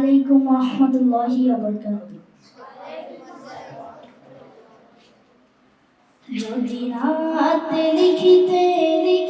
আলাইকুম রহমতুল্লাহ যদি রাত লিখিতে লিখিতে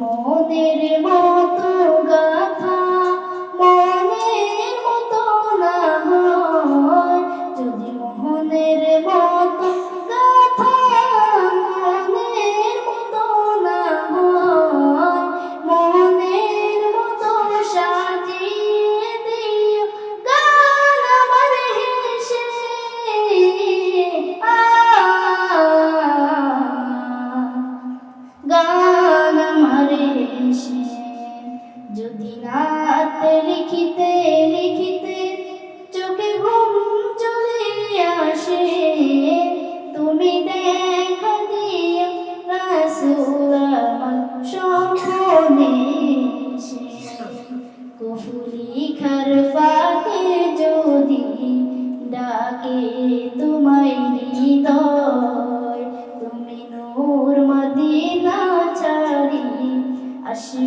মোদের মতো গা। দেশে কুফুরি খারফাতে যদি ডাকে তোমায় হৃদয় তুমি নূর মদিনা ছাড়ি আসি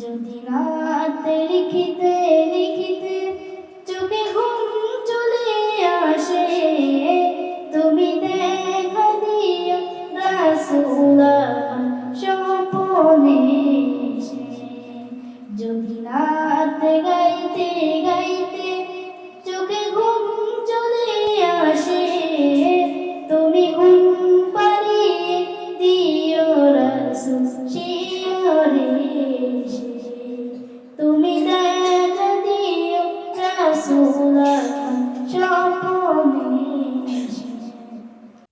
যদি রাত লিখিতে লিখিতে চোখে ঘুম চলে আসে, তুমি দেখা দিয়া সপনে স্বপনে যদি রাত গাইতে গাইতে চোখে ঘুম চলে আসে, তুমি ঘুম পারিয়ে দিও রাসু